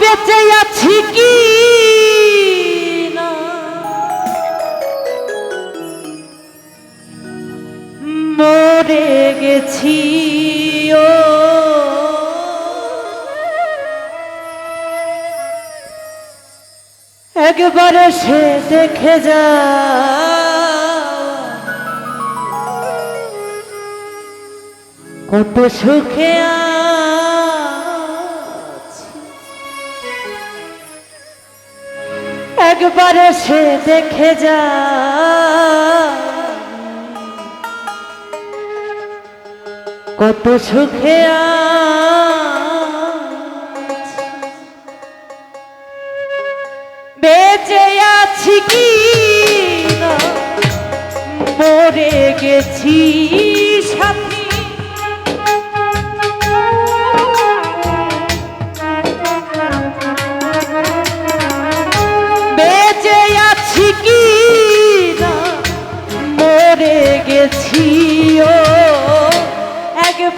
বেঁচে আছি কি মরে গেছি ও। একবার সে দেখে যা। কত সুখে আছি একবার সে দেখে যা। কত সুখে বেঁচে আছি কি মরে গেছি।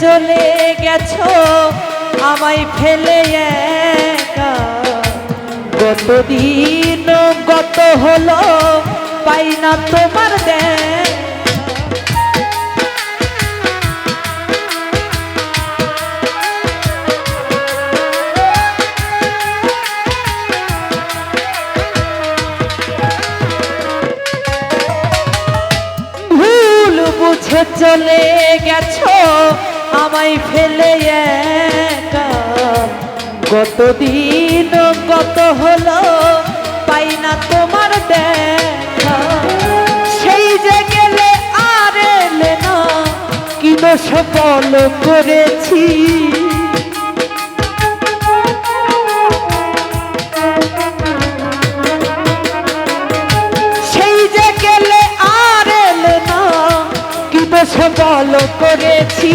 চলে গেছো আমায় ফেলে একা। কতদিন গত হলো পাই না তোমার দেখ। আমায় ফেলে একা। কতদিন, কত হলো, পাই না তোমার দেখা। সেই যে গেলে আর এলে না, কি দোষ বল করেছি? বল করেছি?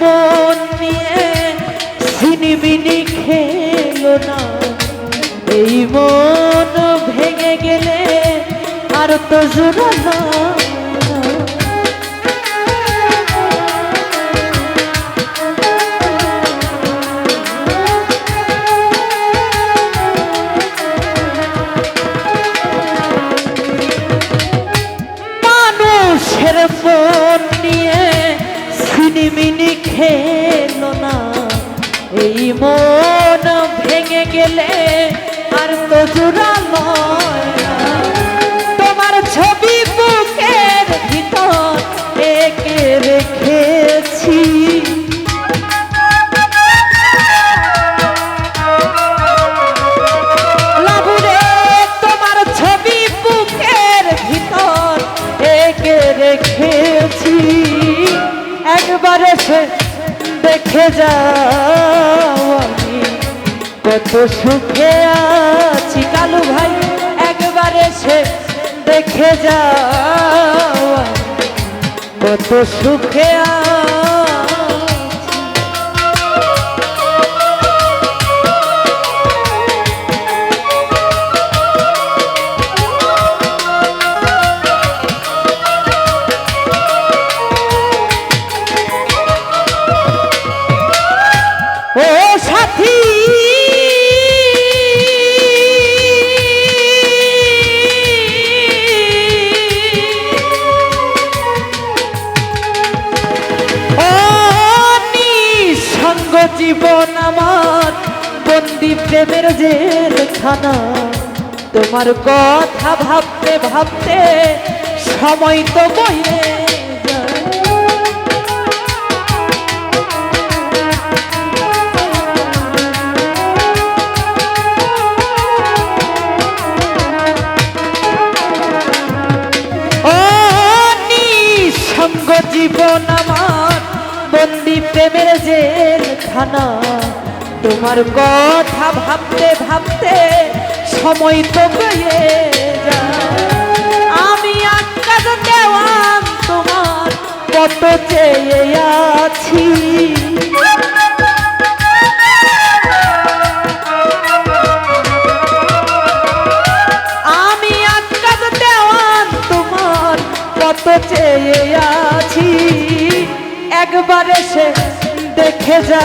মন নিয়ে ছিনিবিনি খেলো না। এই মন ভেঙে গেলে আর তো জোড়ানো মানুষের মন ভেঙে গেলে আর তো জোড়ালো কত সুখে আছি কালু ভাই একবার এসে দেখে যাও কত সুখে আছি। জেলখানা তোমার কথা ভাবতে ভাবতে সময় তো নিঃসঙ্গ জীবন আমার, বন্দি প্রেমের জেলখানা। তোমার কথা ভাবতে ভাবতে সময় তো গিয়ে যায়। আমি আকাশ দেওয়ান তোমার কত চেয়ে আছি। আমি আকাশ দেওয়ান তোমার কত চেয়ে আছি। একবার এসে দেখে কত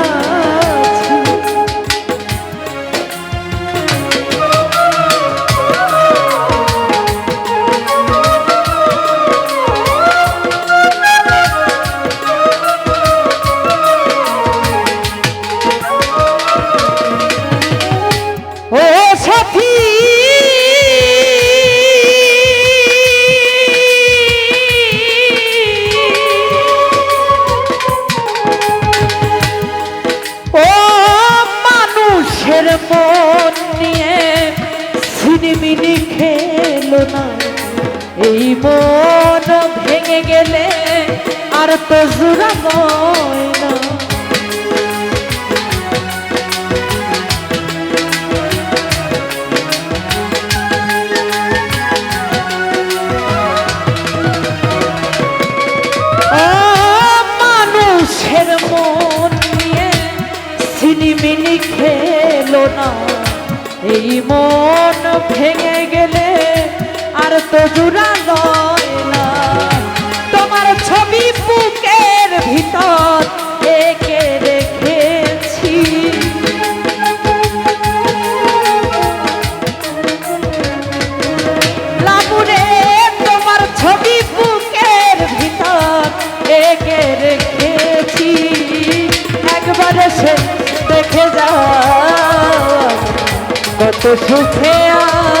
মন ভেঙে গেলে আর তো জুড়াবই না। মন খেলো না। এই মন ভেঙে আর তো জুড়া না তোমার ছবি বুকের ভিতর একে রেখেছি। লাবুরে, তোমার ছবি বুকের ভিতর একে রেখেছি। একবার সে দেখে যাও, কত সুখে আছি